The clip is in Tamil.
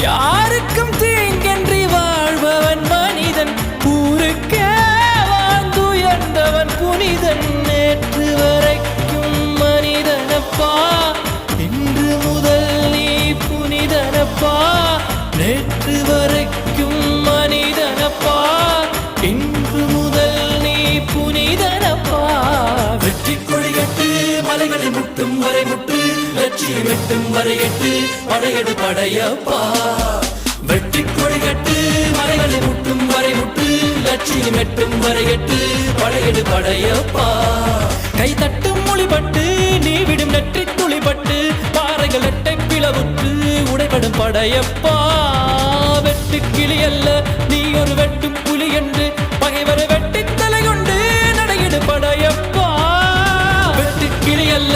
யாருக்கும் தீங்கன்றி வாழ்பவன் மனிதன். ஊருக்கே வாழ்ந்துயர்ந்தவன் புனிதன். நேற்று வரைக்கும் மனிதனப்பா. இன்று முதல் நீ புனிதனப்பா. நேற்று வரைக்கும் மனிதனப்பா. இன்று முதல் நீ புனிதனப்பா. வெற்றி கொடிகட்டு மலைகளை முட்டும் வரை முட்டு. லட்சியம் எட்டும் வரையட்டு படையடு படையப்பா. வெட்டி கொடிகட்டு மலைகளை முட்டும் வரை முட்டு லட்சியம் எட்டும் வரையட்டு படையடு படையப்பா. கை தட்டும் மொழிபட்டு நீ விடும் நெற்றி துளிபட்டு பாறைகள் எட்டை பிளவுற்று உடைபடும் படையப்பா. வெட்டு கிளி அல்ல நீ ஒரு வெட்டும் புலி என்று பகைவரை வெட்டி தலை கொண்டு நடையிடு படையப்பா. வெட்டு கிளி அல்ல